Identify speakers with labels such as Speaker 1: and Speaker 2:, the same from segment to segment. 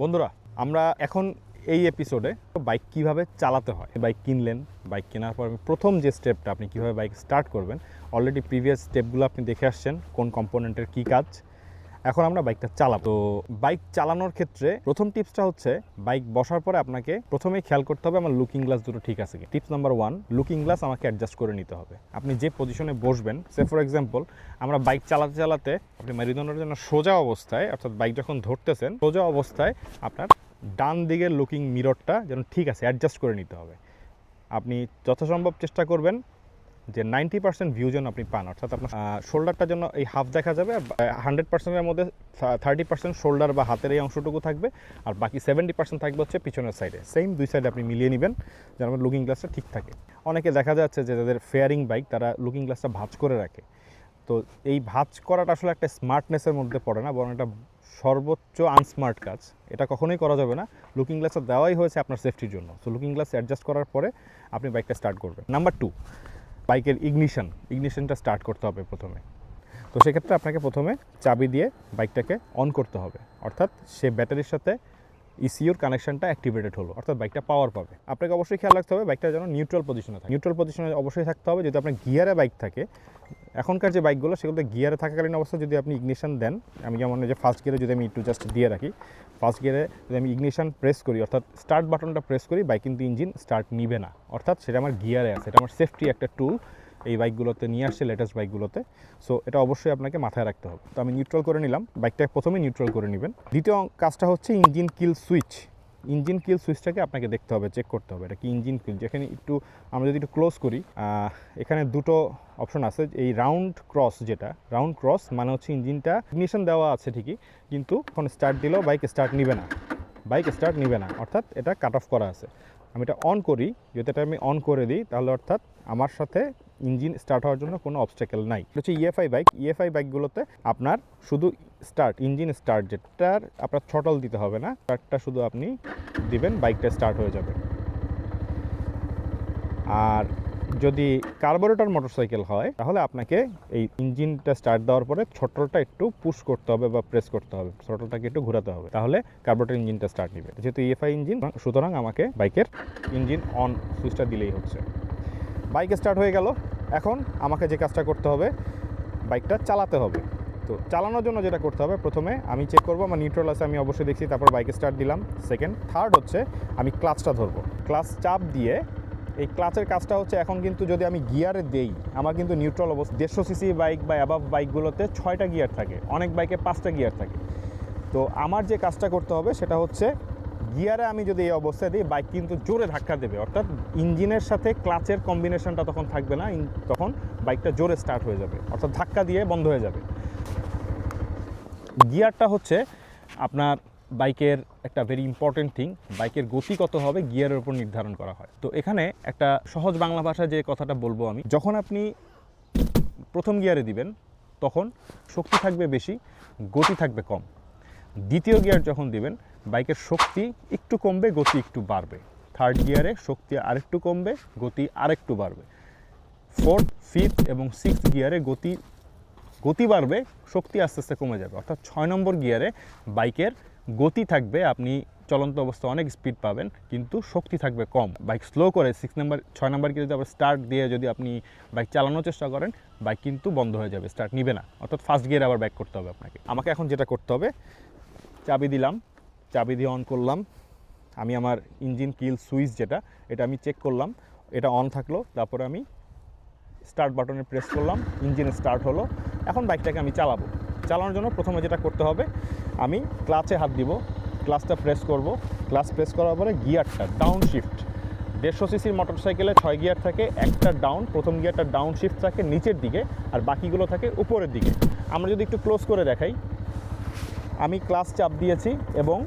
Speaker 1: বন্ধুরা, আমরা এখন এই এপিসোডে বাইক কীভাবে চালাতে হয়? বাইক কিনলেন বাইক কেনার পর প্রথম যে স্টেপটা আপনি কীভাবে বাইক স্টার্ট করবেন অলরেডি প্রিভিয়াস স্টেপগুলো আপনি দেখে আসছেন, কোন কম্পোনেন্টের কী কাজ এখন আমরা বাইকটা চালাবো। তো বাইক চালানোর ক্ষেত্রে প্রথম টিপসটা হচ্ছে, বাইক বসার পরে আপনাকে প্রথমেই খেয়াল করতে হবে আমার লুকিং গ্লাস দুটো ঠিক আছে tips number one looking glass আমাকে অ্যাডজাস্ট করে নিতে হবে। আপনি যে পজিশনে বসবেন সে ফর এক্সাম্পল আমরা বাইক চালাতে চালাতে আপনি মেরুদণ্ডের জন্য সোজা অবস্থায়, অর্থাৎ বাইক যখন ধরতেছেন, সোজা অবস্থায় আপনার ডান দিকের লুকিং মিররটা যেন ঠিক আছে অ্যাডজাস্ট করে নিতে হবে। আপনি যথাসম্ভব চেষ্টা করবেন যে নাইনটি পার্সেন্ট ভিউ যেন আপনি পান, অর্থাৎ আপনার শোল্ডারটার জন্য এই হাফ দেখা যাবে হান্ড্রেড পার্সেন্টের মধ্যে থার্টি পার্সেন্ট শোল্ডার বা হাতের এই অংশটুকু থাকবে, আর বাকি সেভেন্টি পার্সেন্ট থাকবে হচ্ছে পিছনের সাইডে সেম দুই সাইডে আপনি মিলিয়ে নেবেন, যেন আমার লুকিং গ্লাসটা ঠিক থাকে। অনেকে দেখা যাচ্ছে যে যাদের ফেয়ারিং বাইক তারা লুকিং গ্লাসটা ভাঁজ করে রাখে। তো এই ভাঁজ করাটা আসলে একটা স্মার্টনেসের মধ্যে পড়ে না, বরং এটা সর্বোচ্চ আনস্মার্ট কাজ। এটা কখনোই করা যাবে না। লুকিং গ্লাসটা দেওয়াই হয়েছে আপনার সেফটির জন্য। তো লুকিং গ্লাস অ্যাডজাস্ট করার পরে আপনি বাইকটা স্টার্ট করবেন। নাম্বার টু বাইকের ইগনিশন ইগনিশনটা স্টার্ট করতে হবে প্রথমে। তো সেক্ষেত্রে আপনাকে প্রথমে চাবি দিয়ে বাইকটাকে অন করতে হবে। অর্থাৎ সে ব্যাটারির সাথে ইসিউর কানেকশনটা অ্যাক্টিভেটেড হলো। অর্থাৎ বাইকটা পাওয়ার পাবে। আপনাকে অবশ্যই খেয়াল রাখতে হবে বাইকটা যেন নিউট্রাল পজিশনে থাকে। নিউট্রাল পজিশনে অবশ্যই থাকতে হবে। যদি আপনার গিয়ারে বাইক থাকে এখনকার যে বাইকগুলো, সেগুলোতে গিয়ারে থাকাকালীন অবস্থা যদি আপনি ইগনিশন দেন, আমি যেমন যে ফার্স্ট গিয়ারে যদি আমি একটু জাস্ট দিয়ে রাখি ফার্স্ট গিয়ারে যদি আমি ইগনিশন প্রেস করি, অর্থাৎ স্টার্ট বাটনটা প্রেস করি, বাইক কিন্তু ইঞ্জিন স্টার্ট নিবে না। অর্থাৎ সেটা আমার গিয়ারে আছে, এটা আমার সেফটি একটা টুল এই বাইকগুলোতে নিয়ে আসছে লেটেস্ট বাইকগুলোতে। সো এটা অবশ্যই আপনাকে মাথায় রাখতে হবে। তো আমি নিউট্রাল করে নিলাম বাইকটা প্রথমে নিউট্রাল করে নেবেন। দ্বিতীয় কাজটা হচ্ছে engine kill switch engine kill সুইচটাকে আপনাকে দেখতে হবে চেক করতে হবে। এটা কি ইঞ্জিন কিল? যেখানে একটু, আমরা যদি একটু ক্লোজ করি এখানে দুটো অপশন আছে। এই রাউন্ড ক্রস যেটা রাউন্ড ক্রস মানে হচ্ছে ইঞ্জিনটা ইগনিশন দেওয়া আছে ঠিকই, কিন্তু এখন স্টার্ট দিলেও বাইক স্টার্ট নিবে না। বাইক স্টার্ট নিবে না, অর্থাৎ এটা কাট অফ করা আছে। আমি এটা অন করি। যদি এটা আমি অন করে দিই, তাহলে অর্থাৎ আমার সাথে ইঞ্জিন স্টার্ট হওয়ার জন্য কোনো অবস্টেকেল নাই। হচ্ছে ইএফআই বাইক ইএফআই বাইকগুলোতে আপনার শুধু স্টার্ট ইঞ্জিন স্টার্ট যেটার আপনার ছটল দিতে হবে না স্টার্টটা শুধু আপনি দিবেন বাইকটা স্টার্ট হয়ে যাবে। আর যদি কার্বোরেটর মোটরসাইকেল হয়, তাহলে আপনাকে এই ইঞ্জিনটা স্টার্ট দেওয়ার পরে ছটলটা একটু পুশ করতে হবে বা প্রেস করতে হবে। ছটলটাকে একটু ঘোরাতে হবে, তাহলে কার্বোরেটর ইঞ্জিনটা স্টার্ট নেবে। যেহেতু ইএফআই ইঞ্জিন সুতরাং আমাকে বাইকের ইঞ্জিন অন সুইচটা দিলেই হচ্ছে। বাইক স্টার্ট হয়ে গেল। এখন আমাকে যে কাজটা করতে হবে বাইকটা চালাতে হবে। তো চালানোর জন্য যেটা করতে হবে, প্রথমে আমি চেক করব, আমার নিউট্রাল আছে, আমি অবশ্যই দেখছি, তারপর বাইক স্টার্ট দিলাম। সেকেন্ড থার্ড হচ্ছে, আমি ক্লাচটা ধরবো। ক্লাচ চাপ দিয়ে এই ক্লাচের কাজটা হচ্ছে এখন কিন্তু যদি আমি গিয়ারে দেই, আমার কিন্তু নিউট্রাল অবস্থা, দেড়শো সিসি বাইক বা অ্যাবাভ বাইকগুলোতে ছয়টা গিয়ার থাকে, অনেক বাইকে পাঁচটা গিয়ার থাকে। তো আমার যে কাজটা করতে হবে সেটা হচ্ছে গিয়ারে আমি যদি এই অবস্থায় দিই বাইক কিন্তু জোরে ধাক্কা দেবে, অর্থাৎ ইঞ্জিনের সাথে ক্লাচের কম্বিনেশনটা তখন থাকবে না তখন বাইকটা জোরে স্টার্ট হয়ে যাবে, অর্থাৎ ধাক্কা দিয়ে বন্ধ হয়ে যাবে। গিয়ারটা হচ্ছে আপনার বাইকের একটা ভেরি ইম্পর্টেন্ট থিং বাইকের গতি কত হবে গিয়ারের উপর নির্ধারণ করা হয়। তো এখানে একটা সহজ বাংলা ভাষায় যে কথাটা বলব আমি, যখন আপনি প্রথম গিয়ারে দিবেন, তখন শক্তি থাকবে বেশি, গতি থাকবে কম। দ্বিতীয় গিয়ার যখন দিবেন, বাইকের শক্তি একটু কমবে, গতি একটু বাড়বে। থার্ড গিয়ারে শক্তি আরেকটু কমবে, গতি আরেকটু বাড়বে। ফোর্থ ফিফথ এবং সিক্সথ গিয়ারে গতি গতি বাড়বে, শক্তি আস্তে আস্তে কমে যাবে। অর্থাৎ ছয় নম্বর গিয়ারে বাইকের গতি থাকবে, আপনি চলন্ত অবস্থা অনেক স্পিড পাবেন, কিন্তু শক্তি থাকবে কম। বাইক স্লো করে সিক্স নাম্বার ছয় নাম্বার গিয়ে যদি আবার স্টার্ট দিয়ে যদি আপনি বাইক চালানোর চেষ্টা করেন বাইক কিন্তু বন্ধ হয়ে যাবে স্টার্ট নিবে না। অর্থাৎ ফার্স্ট গিয়ারে আবার ব্যাক করতে হবে আপনাকে। আমাকে এখন যেটা করতে হবে, চাবি দিলাম, চাবি দিয়ে অন করলাম। আমি আমার ইঞ্জিন কিল সুইচ যেটা, এটা আমি চেক করলাম, এটা অন থাকল, তারপরে আমি স্টার্ট বাটনে প্রেস করলাম ইঞ্জিন স্টার্ট হলো, এখন বাইকটাকে আমি চালাবো। চালানোর জন্য প্রথমে যেটা করতে হবে, আমি ক্লাচে হাত দিব, ক্লাচটা প্রেস করব। ক্লাচ প্রেস করার পরে গিয়ারটা ডাউন শিফট দেড়শো সিসির মোটর সাইকেলে ছয় গিয়ার থাকে, একটা ডাউন প্রথম গিয়ারটা ডাউন শিফট থাকে নিচের দিকে আর বাকিগুলো থাকে উপরের দিকে। আমরা যদি একটু ক্লোজ করে দেখাই, আমি ক্লাস চাপ দিয়েছি এবং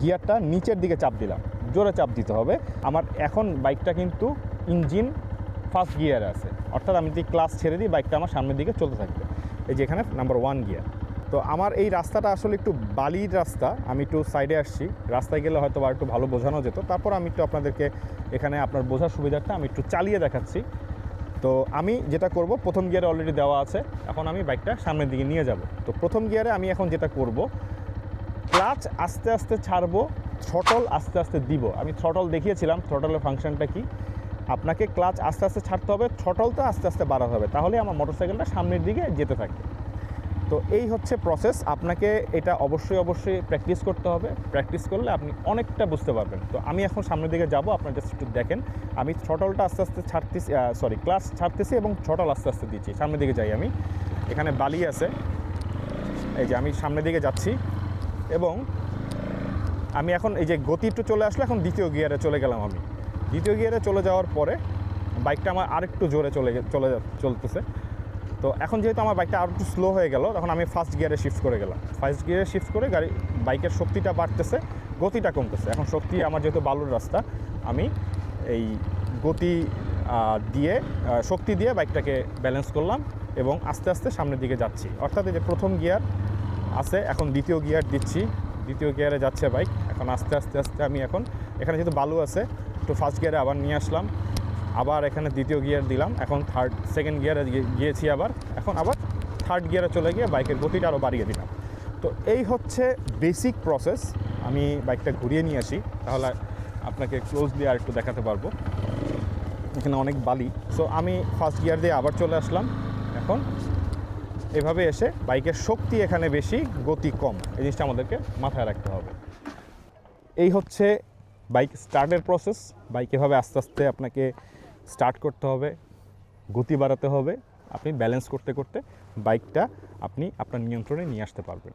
Speaker 1: গিয়ারটা নিচের দিকে চাপ দিলাম। জোরে চাপ দিতে হবে। আমার এখন বাইকটা কিন্তু ইঞ্জিন ফার্স্ট গিয়ারে আছে। অর্থাৎ আমি যদি ক্লাস ছেড়ে দিই, বাইকটা আমার সামনের দিকে চলতে থাকবে। এই যে এখানে নাম্বার ওয়ান গিয়ার তো আমার এই রাস্তাটা আসলে একটু বালির রাস্তা, আমি একটু সাইডে আসছি। রাস্তায় গেলে হয়তো বা একটু ভালো বোঝানো যেত। তারপর আমি একটু আপনাদেরকে এখানে আপনার বোঝার সুবিধাটা আমি একটু চালিয়ে দেখাচ্ছি। তো আমি যেটা করব, প্রথম গিয়ারে অলরেডি দেওয়া আছে। এখন আমি বাইকটা সামনের দিকে নিয়ে যাব। তো প্রথম গিয়ারে আমি এখন যেটা করব ক্লাচ আস্তে আস্তে ছাড়বো থ্রটল আস্তে আস্তে দিব। আমি থ্রটল দেখিয়েছিলাম থ্রটলের ফাংশনটা কি? আপনাকে ক্লাচ আস্তে আস্তে ছাড়তে হবে, থ্রটলটা আস্তে আস্তে বাড়াতে হবে। তাহলে আমার মোটরসাইকেলটা সামনের দিকে যেতে থাকে তো এই হচ্ছে প্রসেস আপনাকে এটা অবশ্যই অবশ্যই প্র্যাকটিস করতে হবে। প্র্যাকটিস করলে আপনি অনেকটা বুঝতে পারবেন। তো আমি এখন সামনের দিকে যাব, আপনার জাস্ট একটু দেখেন। আমি ছটলটা আস্তে আস্তে ছাড়তেছি সরি ক্লাস ছাড়তেছি এবং ছটল আস্তে আস্তে দিচ্ছি। সামনের দিকে যাই আমি। এখানে বালি আছে। এই যে আমি সামনের দিকে যাচ্ছি এবং আমি এখন এই যে গতি একটু চলে আসলো, এখন দ্বিতীয় গিয়ারে চলে গেলাম আমি। দ্বিতীয় গিয়ারে চলে যাওয়ার পরে বাইকটা আমার আরেকটু জোরে চলে চলে চলতেছে। তো এখন যেহেতু আমার বাইকটা আরও একটু স্লো হয়ে গেল, তখন আমি ফার্স্ট গিয়ারে শিফট করে গেলাম। ফার্স্ট গিয়ারে শিফট করে গাড়ি, বাইকের শক্তিটা বাড়তেছে, গতিটা কমতেছে। এখন শক্তি আমার যেহেতু বালুর রাস্তা, আমি এই গতি দিয়ে শক্তি দিয়ে বাইকটাকে ব্যালেন্স করলাম এবং আস্তে আস্তে সামনের দিকে যাচ্ছি। অর্থাৎ এই যে প্রথম গিয়ার আছে, এখন দ্বিতীয় গিয়ার দিচ্ছি। দ্বিতীয় গিয়ারে যাচ্ছে বাইক। এখন আস্তে আস্তে আস্তে আমি এখন, এখানে যেহেতু বালু আছে একটু ফার্স্ট গিয়ারে আবার নিয়ে আসলাম। আবার এখানে দ্বিতীয় গিয়ার দিলাম। এখন থার্ড সেকেন্ড গিয়ারে গিয়েছি আবার। এখন আবার থার্ড গিয়ারে চলে গিয়ে বাইকের গতিটা আরও বাড়িয়ে দিলাম। তো এই হচ্ছে বেসিক প্রসেস আমি বাইকটা ঘুরিয়ে নিয়ে আসি। তাহলে আপনাকে ক্লোজলি আর একটু দেখাতে পারব। এখানে অনেক বালি। সো আমি ফার্স্ট গিয়ার দিয়ে আবার চলে আসলাম। এখন এভাবে এসে বাইকের শক্তি এখানে বেশি, গতি কম। এই জিনিসটা আমাদেরকে মাথায় রাখতে হবে। এই হচ্ছে বাইক স্টার্টের প্রসেস বাইক এভাবে আস্তে আস্তে আপনাকে স্টার্ট করতে হবে, গতি বাড়াতে হবে, আপনি ব্যালেন্স করতে করতে বাইকটা আপনি আপনার নিয়ন্ত্রণে নিয়ে আসতে পারবেন।